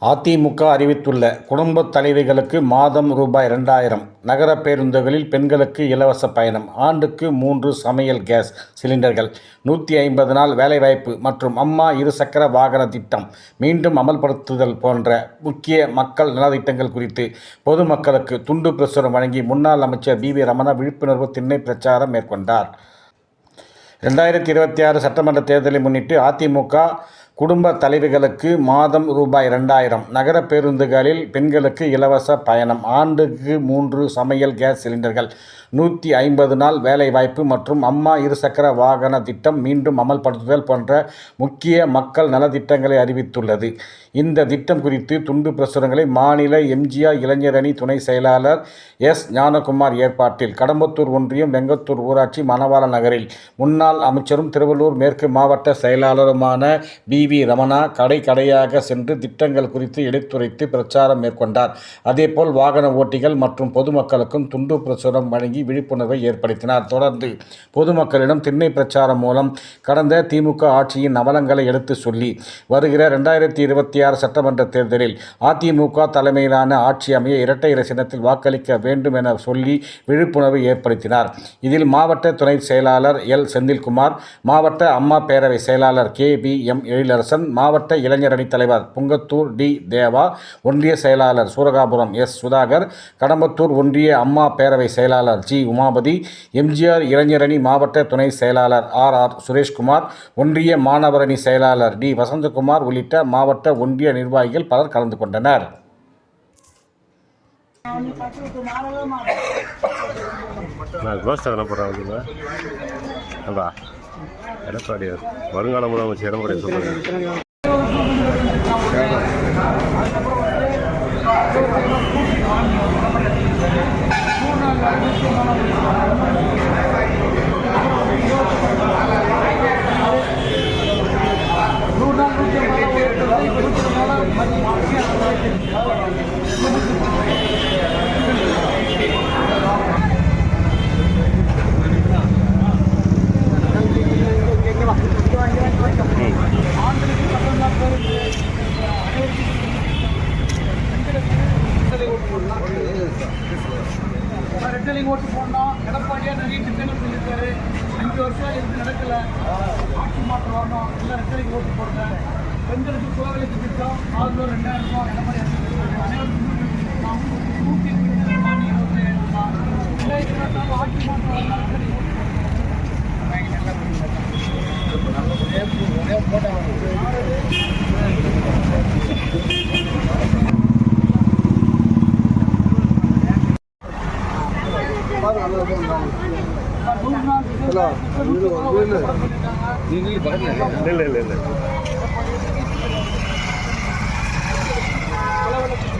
அதிமுக அறிவித்துள்ள குடும்பத் தலைவிகளுக்கு மாதம் ரூபாய் இரண்டாயிரம். நகர பேருந்துகளில் பெண்களுக்கு இலவச பயணம். ஆண்டுக்கு மூன்று சமையல் கேஸ் சிலிண்டர்கள். நூற்றி ஐம்பது நாள் வேலைவாய்ப்பு மற்றும் அம்மா இருசக்கர வாகன திட்டம். மீண்டும் அமல்படுத்துதல் போன்ற முக்கிய மக்கள் நலத்திட்டங்கள் குறித்து பொதுமக்களுக்கு துண்டு பிரசுரம் வழங்கி முன்னாள் அமைச்சர் பி. வி. ரமணா விழிப்புணர்வு திண்ணை பிரச்சாரம் மேற்கொண்டார். ரெண்டாயிரத்தி இருபத்தி ஆறு சட்டமன்ற தேர்தலை முன்னிட்டு அதிமுக குடும்ப தலைவிகளுக்கு மாதம் ரூபாய் ரெண்டாயிரம் நகர பேருந்துகளில் பெண்களுக்கு இலவச பயணம். ஆண்டுக்கு மூன்று சமையல் கேஸ் சிலிண்டர்கள். நூற்றி ஐம்பது நாள் வேலைவாய்ப்பு மற்றும் அம்மா இருசக்கர வாகன திட்டம் மீண்டும் அமல்படுத்துதல் போன்ற முக்கிய மக்கள் நலத்திட்டங்களை அறிவித்துள்ளது. இந்த திட்டம் குறித்து துண்டு பிரசுரங்களை மாநில எம்ஜிஆர் இளைஞரணி துணை செயலாளர் எஸ். ஞானகுமார் ஏற்பாட்டில் கடம்பத்தூர் ஒன்றியம் வெங்கத்தூர் ஊராட்சி மணவாள நகரில் முன்னாள் அமைச்சரும் திருவள்ளூர் மேற்கு மாவட்ட செயலாளருமான பி. வி. ரமணா கடை கடையாக சென்று திட்டங்கள் குறித்து எடுத்துரைத்து பிரச்சாரம் மேற்கொண்டார். அதேபோல் வாகன ஓட்டிகள் மற்றும் பொதுமக்களுக்கும் துண்டு பிரசுரம் வழங்கி விழிப்புணர்வை ஏற்படுத்தினார். தொடர்ந்து பொதுமக்களிடம் திண்ணை பிரச்சாரம் மூலம் கடந்த திமுக ஆட்சியின் நவலங்களை எடுத்து சொல்லி வருகிற ரெண்டாயிரத்தி இருபத்தி ஆறு சட்டமன்ற தேர்தலில் அதிமுக தலைமையிலான ஆட்சி அமைய இரட்டை இலை வாக்களிக்க வேண்டும் என சொல்லி விழிப்புணர்வை ஏற்படுத்தினார். இதில் மாவட்ட துணை செயலாளர் எல் செந்தில்குமார் மாவட்ட அம்மா பேரவை செயலாளர் கே பி எம் எழிலரசன் மாவட்ட இளைஞர் அணித் தலைவர் புங்கத்தூர் டி. தேவா ஒன்றிய செயலாளர் சூரகாபுரம் எஸ். சுதாகர் கடம்பத்தூர் ஒன்றிய அம்மா பேரவை செயலாளர் ஜி. உமாபதி எம்ஜிஆர் இளைஞரணி மாவட்ட துணை செயலாளர் ஆர். ஆர். சுரேஷ்குமார் ஒன்றிய மாணவரணி செயலாளர் டி. வசந்தகுமார் உள்ளிட்ட மாவட்ட ஒன்றிய நிர்வாகிகள் பலர் கலந்து கொண்டனர். நான் கோஸ்ட் அதெல்லாம் போகிறேன் எடப்பாடியார் வருங்கால முதலமைச்சர் எடப்பாடி சொல்லுங்கள் ரெட்டலை ஓட்டு போடணும். எடப்பாடியா நிறைய திட்டங்கள் சொல்லியிருக்காரு. அஞ்சு வருஷம் எதுவும் நடக்கல. ஆட்சி மாற்றம் வரணும். இல்லை ரெட்டரைக்கு ஓட்டு போடுங்க. பெண்களுக்கு கோவிலுக்கு திட்டம் ஆளுநர் ரெண்டாயிரம் ரூபாய் எடப்பாடி நூற்றி இருபத்தி ஏழு ரூபாய். ரெண்டாயிரத்தி இருபத்தாறு ஆட்சி மாற்றம் வரணும் ரெட்டலை ஓட்டு இல்லை இல்லை இல்லை சரியா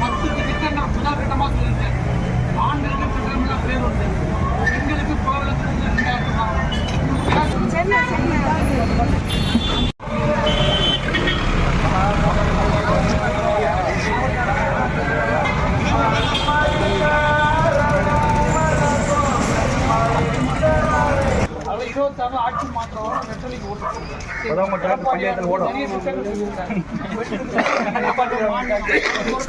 பத்துக்கு திட்டம் நான் உதாரணமாக சொல்லிட்டேன் ஆண்களுக்கு திட்டம் பேர் உண்டு பெண்களுக்கு கோவிலுக்கு ரெண்டாயிரம் ரூபாய் அது இருபத்தாறு ஆட்சி மாற்றம் நிறைய திட்டங்கள்